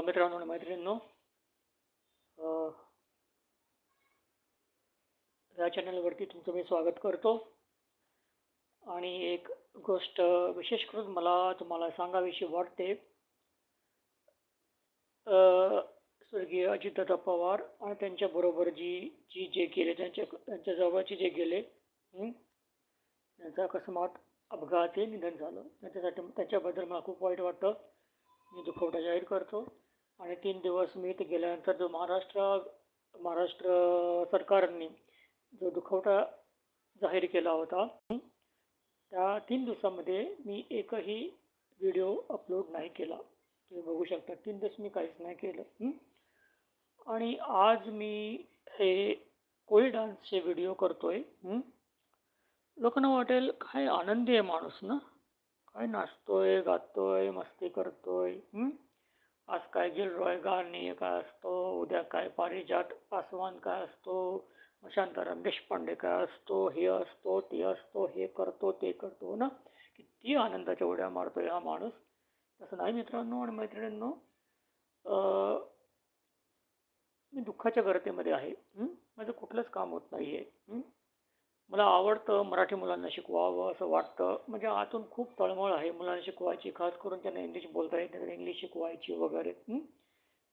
मित्रांनो आणि मैत्रिणींनो या चॅनलवरती तुमचं मी स्वागत करतो. आणि एक गोष्ट विशेष करून मला तुम्हाला सांगावीशी वाटते. स्वर्गीय अजितदादा पवार आणि त्यांच्याबरोबर जी जी जे गेले त्यांच्या त्यांच्या जवळची जे गेले त्यांचा अकस्मात अपघात निधन झालं. त्याच्यासाठी त्याच्याबद्दल मला खूप वाईट वाटतं. मी दुखवटा जाहीर करतो. आणि तीन दिवस मी इथे गेल्यानंतर जो महाराष्ट्र महाराष्ट्र सरकारने जो दुखवटा जाहीर केला होता त्या तीन दिवसामध्ये मी एकही व्हिडिओ अपलोड नाही केला. तुम्ही बघू शकता तीन दिवस मी काहीच नाही केलं. आणि आज मी हे कोळी डान्सचे व्हिडिओ करतोय. लोकांना वाटेल काय आनंदी आहे माणूस ना? काय नाचतोय गातोय मस्ती करतोय. आज काय गिलरॉय गाणे काय असतो उद्या काय पारिजात पासवान काय असतो शांताराम देशपांडे काय असतो हे असतो ते असतो हे करतो ते करतो ना? किती आनंदाच्या उड्या मारतोय हा माणूस. तसं नाही मित्रांनो आणि मैत्रिणींनो मी दुःखाच्या गर्तेमध्ये आहे माझं कुठलंच काम होत नाही आहे मला आवडतं मराठी मुलांना शिकवावं असं वाटतं. म्हणजे आतून खूप तळमळ आहे मुलांना शिकवायची खास करून त्यांना इंग्लिश बोलता येत नाही इंग्लिश शिकवायची वगैरे.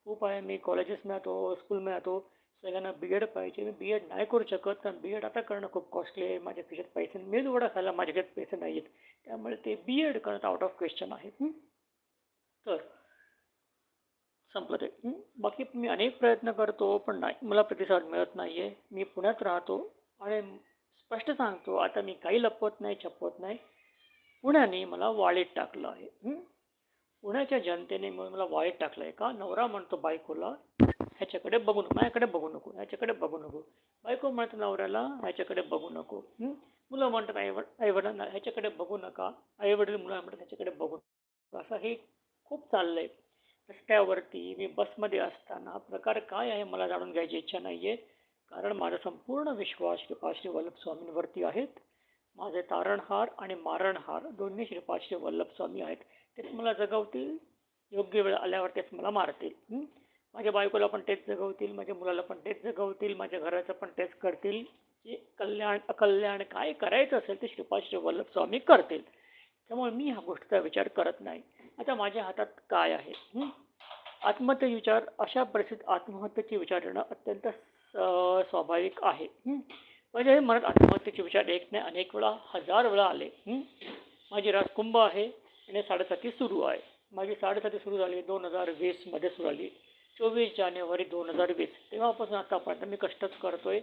खूप आहे. मी कॉलेजेस मिळतो स्कूल मिळतो सगळ्यांना बी एड पाहिजे. मी बी एड नाही करू शकत कारण बी एड आता करणं खूप कॉस्टली आहे. माझ्या खिशात पैसे मी एवढा खायला माझ्याकडे पैसे नाही आहेत त्यामुळे ते बी एड करणं आउट ऑफ क्वेश्चन आहे. तर संपलं ते. बाकी मी अनेक प्रयत्न करतो पण नाही मला प्रतिसाद मिळत नाही आहे मी पुण्यात राहतो आणि स्पष्ट सांगतो आता मी काही लपवत नाही छपवत नाही. पुण्याने मला वाळीत टाकलं आहे. पुण्याच्या जनतेने मिळून मला वाळीत टाकलं आहे का? नवरा म्हणतो बायकोला ह्याच्याकडे बघू नको माझ्याकडे बघू नको ह्याच्याकडे बघू नको. बायको म्हणतो नवऱ्याला ह्याच्याकडे बघू नको. मुलं म्हणतात आई आईवडिलांना ह्याच्याकडे बघू नका आईवडील मुलं म्हणतात ह्याच्याकडे बघू नका. असं हे खूप चाललंय. रस्त्यावरती मी बसमध्ये असताना प्रकार काय आहे मला जाणून घ्यायची इच्छा नाही आहे कारण माझा संपूर्ण विश्वास श्रीपाद श्री वल्लभ स्वामींवरती आहेत. माझे तारणहार आणि मारणहार दोन्ही श्रीपाद श्री वल्लभ स्वामी आहेत. तेच मला जगवतील योग्य वेळ आल्यावर तेच मला मारतील. माझ्या बायकोला पण तेच जगवतील माझ्या मुलाला पण तेच जगवतील माझ्या घराचं पण तेच करतील. जे कल्याण अकल्याण काय करायचं असेल ते श्रीपाद श्री वल्लभ स्वामी करतील. त्यामुळे मी ह्या गोष्टीचा विचार करत नाही. आता माझ्या हातात काय आहे? आत्महत्या विचार अशा परिस्थितीत आत्महत्येचे विचार येणं अत्यंत स्वाभाविक आहे. म्हणजे हे मनात आत्महत्येचे विचार एक नाही अनेक वेळा हजार वेळा आले. माझी राजकुंभ आहे आणि साडेसाती सुरू आहे. माझी साडेसाती सुरू झाली दोन हजार वीसमध्ये सुरू झाली. चोवीस जानेवारी दोन हजार वीस. तेव्हापासून आतापर्यंत मी कष्टच करतोय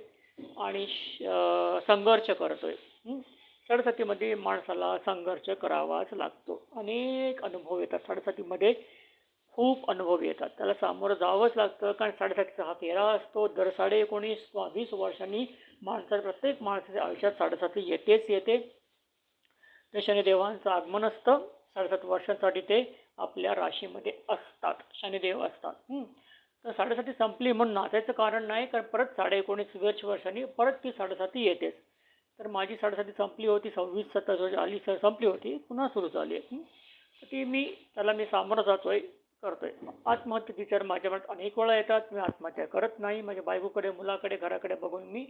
आणि श- संघर्ष करतोय. आहे साडेसातीमध्ये माणसाला संघर्ष करावाच लागतो. अनेक अनुभव येतात साडेसातीमध्ये. खूप अनुभव येतात. त्याला सामोरं जावंच लागतं. कारण साडेसातीचा हा फेरा असतो. दर साडे एकोणीस किंवा वीस वर्षांनी माणसा प्रत्येक माणसाच्या आयुष्यात साडेसाती येतेच येते. ते शनिदेवांचं आगमन असतं. साडेसात वर्षांसाठी ते आपल्या राशीमध्ये असतात. शनिदेव असतात. तर साडेसाती संपली म्हणून नाचायचं कारण नाही. कारण परत साडे एकोणीस वीस वर्षांनी परत ती साडेसाती येतेच. तर माझी साडेसाती संपली होती. सव्वीस सत्तावीस आली सर संपली होती. पुन्हा सुरू झाली आहे. तर ती मी त्याला मी सामोरं जातोय. करतोय. आत्महत्येचे विचार माझ्या मनात अनेक वेळा येतात. मी आत्महत्या करत नाही. माझ्या बायकोकडे मुलाकडे घराकडे बघून मी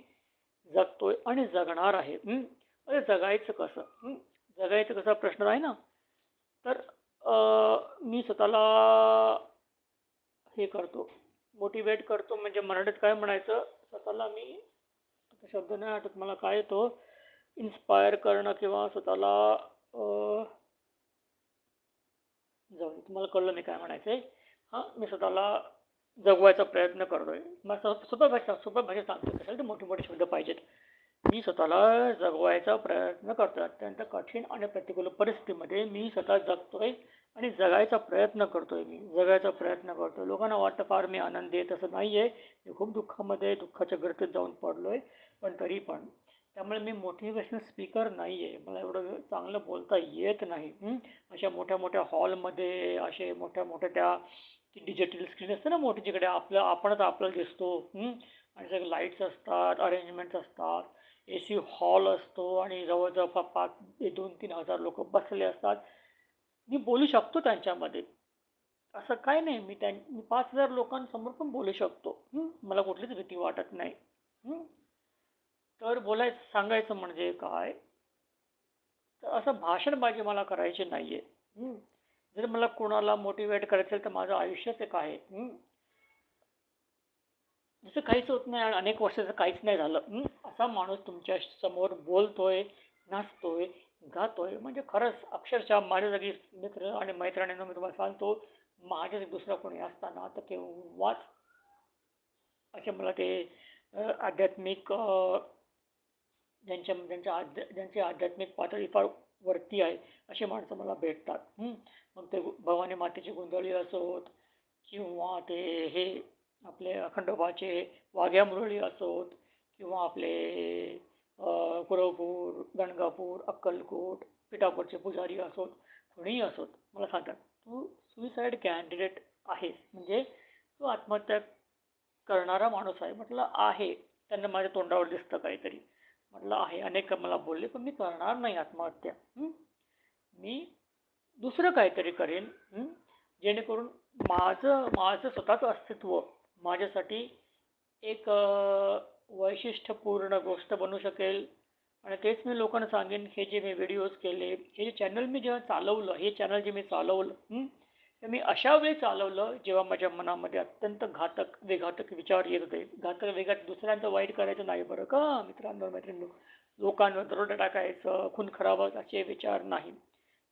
जगतोय आणि जगणार आहे. अरे जगायचं कसं? जगायचं कसा प्रश्न आहे ना? तर मी स्वतःला हे करतो. मोटिवेट करतो. म्हणजे मराठीत काय म्हणायचं? स्वतःला मी आता शब्द नाही आठवत मला काय येतो. इन्स्पायर करणं किंवा स्वतःला जाऊ दे, तुम्हाला कळलं मी काय म्हणायचं आहे हां मी स्वतःला जगवायचा प्रयत्न करतोय. मला सोप- सोप्या भाषा सोप्या भाषेत सांगतो कशाला ते मोठे मोठे शब्द पाहिजेत? मी स्वतःला जगवायचा प्रयत्न करतोय. अत्यंत कठीण आणि प्रतिकूल परिस्थितीमध्ये मी स्वतः जगतोय आणि जगायचा प्रयत्न करतोय मी. जगायचा प्रयत्न करतोय. लोकांना वाटतं फार मी आनंदी आहे तसं नाही आहे मी खूप दुःखामध्ये दुःखाच्या गर्दीत जाऊन पडलोय. पण तरी पण त्यामुळे मी मोटिवेशनल स्पीकर नाही आहे मला एवढं चांगलं बोलता येत नाही. अशा मोठ्या मोठ्या हॉलमध्ये असे मोठ्या मोठ्या त्या डिजिटल स्क्रीन असते ना मोठी जिकडे आपलं आपणच आपल्याला दिसतो. आणि सगळे लाईट्स असतात अरेंजमेंट्स असतात. ए सी हॉल असतो आणि जवळजवळ पाच ते दोन तीन हजार लोक बसले असतात. मी बोलू शकतो त्यांच्यामध्ये. असं काय नाही मी त्या मी पाच हजार लोकांसमोर पण बोलू शकतो. मला कुठलीच भीती वाटत नाही. तर बोलायचं सांगायचं म्हणजे काय तर असं भाषणबाजी मला करायची नाहीये हं? जर मला कोणाला मोटिवेट करायचं असेल तर माझं आयुष्यच एक आहे? जसं काहीच होत नाही आणि अनेक वर्षाचं काहीच नाही झालं? असा माणूस तुमच्यासमोर बोलतोय नाचतोय गातोय म्हणजे खरंच अक्षरशः माझ्या जागी मित्र आणि मैत्रिणींना मी तुम्हाला सांगतो माझ्या दुसरा कोणी असताना तर केव्हाच असे मला ते आध्यात्मिक ज्यांच्या ज्यांच्या आध्या ज्यांची आध्यात्मिक पातळी फार वरती आहे अशी माणसं मला भेटतात. मग ते भवानी मातेची गोंधळी असोत किंवा ते हे आपले अखंडोबाचे वाघ्या मुरळी असोत किंवा आपले कुरवपूर गणगापूर अक्कलकोट पिठापूरचे पुजारी असोत कोणीही असोत मला सांगतात तू सुईसाईड कॅन्डिडेट आहेस. म्हणजे तू आत्महत्या करणारा माणूस आहे. म्हटलं आहे. त्यांना माझ्या तोंडावर दिसतं काहीतरी. म्हटलं आहे अनेक मला बोलले पण मी करणार नाही आत्महत्या. मी दुसरं काहीतरी करेन जेणेकरून माझं माझं स्वतःचं अस्तित्व माझ्यासाठी एक वैशिष्ट्यपूर्ण गोष्ट बनू शकेल. आणि तेच मी लोकांना सांगेन हे जे मी व्हिडिओज केले हे जे चॅनल मी जेव्हा चालवलं हे चॅनल जे मी चालवलं तर मी अशा वेळी चालवलं जेव्हा माझ्या मनामध्ये अत्यंत घातक विघातक विचार येत होते. घातक विघात दुसऱ्यांचं वाईट करायचं नाही बरं का मित्रांवर मैत्रिणी लोकांवर दरोडा टाकायचं खून खराब असे विचार नाही.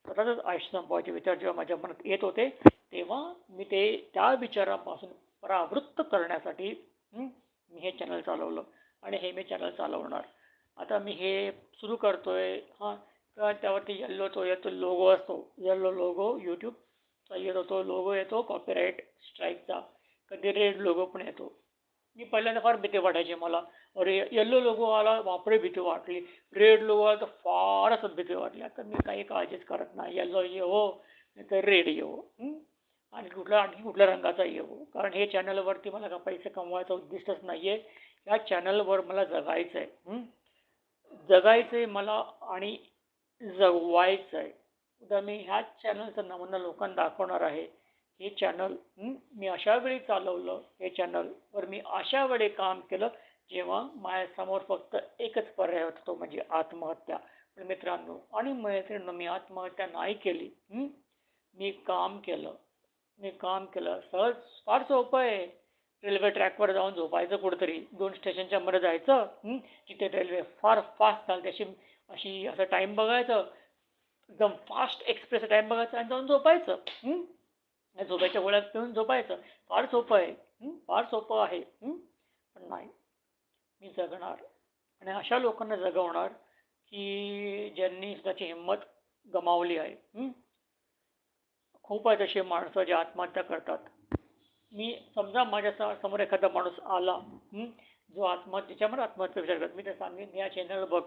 स्वतःच आयुष्य संपवायचे विचार जेव्हा माझ्या मनात येत होते तेव्हा मी ते त्या विचारापासून परावृत्त करण्यासाठी मी हे चॅनल चालवलं आणि हे मी चॅनल चालवणार. आता मी हे सुरू करतोय. हां तर त्यावरती येल्लो तो येतो लोगो असतो. येल्लो लोगो यूट्यूब येतो तो लोगो येतो कॉपीराईट स्ट्राईकचा कधी रेड लोगो पण येतो. मी पहिल्यांदा फार भीती वाटायची मला. अरे येल्लो लोगो आला बापरे भीती वाटली. रेड लोगो आला तर फारच भीती वाटली. आता मी काही काळजीच करत नाही. येल्लो येवो नाही तर रेड येवो आणि कुठला आणखी कुठल्या रंगाचा येवो? कारण हे चॅनलवरती मला का पैसे कमवायचं उद्दिष्टच नाही आहे या चॅनलवर मला जगायचं आहे जगायचं आहे मला आणि जगवायचं आहे उद्या मी ह्याच चॅनलचं नमुना लोकांना दाखवणार आहे. हे चॅनल मी अशा वेळी चालवलं हे चॅनलवर मी अशा वेळी काम केलं जेव्हा माझ्यासमोर फक्त एकच पर्याय होता तो म्हणजे आत्महत्या. पण मित्रांनो आणि मैत्रिणींनो मी आत्महत्या नाही केली. मी काम केलं. मी काम केलं. सहज फार सोपं आहे. रेल्वे ट्रॅकवर जाऊन झोपायचं कुठंतरी. दोन स्टेशनच्या मध्ये जायचं. जिथे तिथे रेल्वे फार फास्ट चालते अशी अशी असं टाईम बघायचं. एकदम फास्ट एक्सप्रेस टाईम बघायचं आणि जाऊन झोपायचं. आणि झोपायच्या गोळ्या पिऊन झोपायचं. फार सोपं आहे. फार सोपं आहे. पण नाही. मी जगणार आणि अशा लोकांना जगवणार की ज्यांनी स्वतःची हिंमत गमावली आहे. खूप आहेत असे माणसं जे आत्महत्या करतात. मी समजा माझ्यासमोर एखादा माणूस आला. जो आत्महत्या आत्महत्या विचार करत. मी ते सांगेन या चॅनल बघ.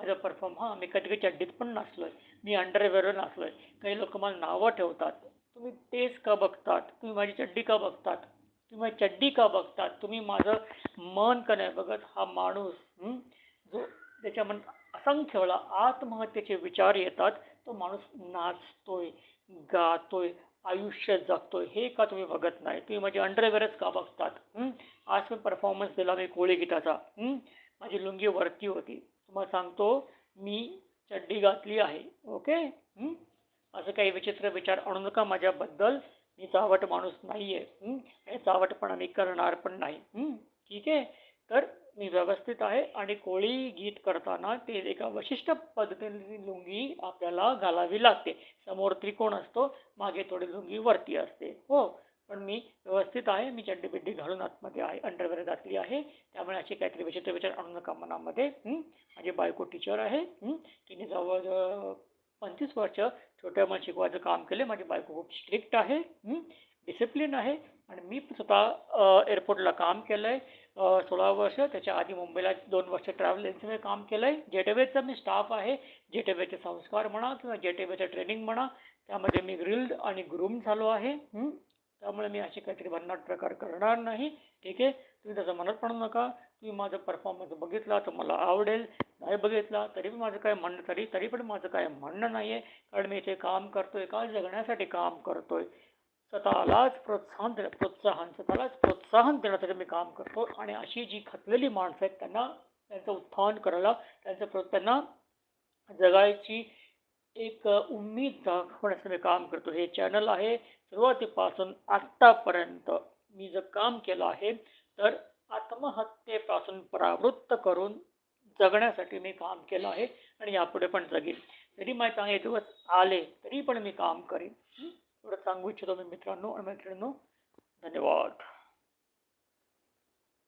माझा परफॉर्म हां मी कधी कधी चड्डीत पण नाचलोय. मी अंडरवेअर नाचलोय. काही लोक मला नावं ठेवतात. तुम्ही तेच का बघतात? तुम्ही माझी चड्डी का बघतात? तुम्ही माझी चड्डी का बघतात? तुम्ही माझं मन का नाही बघत? हा माणूस जो त्याच्या मन असंख्य वेळा आत्महत्येचे विचार येतात तो माणूस नाचतोय गातोय आयुष्य जगतोय. हे का तुम्ही बघत नाही? तुम्ही माझी अंडरवेअरच का बघतात? आज मी परफॉर्मन्स दिला मी कोळी गीताचा. माझी लुंगी वरती होती. तुम्हाला सांगतो मी चड्डी घातली आहे ओके? असं काही विचित्र विचार आणू नका माझ्याबद्दल. मी चावट माणूस नाही आहे हे चावटपणा मी करणार पण नाही ठीक आहे? तर मी व्यवस्थित आहे आणि कोळी गीत करताना ते एका विशिष्ट पद्धतीने लुंगी आपल्याला घालावी लागते. समोर त्रिकोण असतो मागे थोडी लुंगी वरती असते हो? पण मी व्यवस्थित आहे. मी चड्डी बिड्डी घालून आतमध्ये आहे अंडरवेअर घातली आहे. त्यामुळे अशी काहीतरी विचित्र विचार आणू नका मनामध्ये माझी बायको टीचर आहे तिने जवळजवळ पंचवीस वर्ष छोट्या मला शिकवायचं काम केले. माझी बायको खूप स्ट्रिक्ट आहे डिसिप्लिन आहे. आणि मी स्वतः एअरपोर्टला काम केलं आहे सोळा वर्ष. त्याच्या आधी मुंबईला दोन वर्ष ट्रॅव्हल एजन्सीमध्ये काम केलं आहे जेटेवेचा मी स्टाफ आहे. जेटेवेचे संस्कार म्हणा किंवा जेटेवेचं ट्रेनिंग म्हणा त्यामध्ये मी ग्रिल्ड आणि ग्रूम झालो आहे त्यामुळे मी असे काहीतरी भन्नाट प्रकार करणार नाही. ठीक आहे? तुम्ही त्याचं मनात पडू नका. तुम्ही माझा परफॉर्मन्स बघितला तर मला आवडेल. नाही बघितला तरी पण माझं काय म्हणणं तरी तरी पण माझं काय म्हणणं नाही आहे कारण मी इथे काम करतोय का जगण्यासाठी काम करतोय. स्वतःलाच प्रोत्साहन देण्या प्रोत्साहन स्वतःलाच प्रोत्साहन देण्यासाठी मी काम करतो. आणि अशी जी खचलेली माणसं आहेत त्यांना त्यांचं उत्थान करायला त्यांचं प्रो त्यांना जगायची एक उम्मीद दाखवण्याचं मी काम करतो. हे चॅनल आहे. सुरुवातीपासून आत्तापर्यंत मी जर काम केलं आहे तर आत्महत्येपासून परावृत्त करून जगण्यासाठी मी काम केलं आहे आणि यापुढे पण जगेन. जरी माझे चांगले दिवस आले तरी पण मी काम करेन. एवढं सांगू इच्छितो मी मित्रांनो आणि मैत्रिणींनो. धन्यवाद.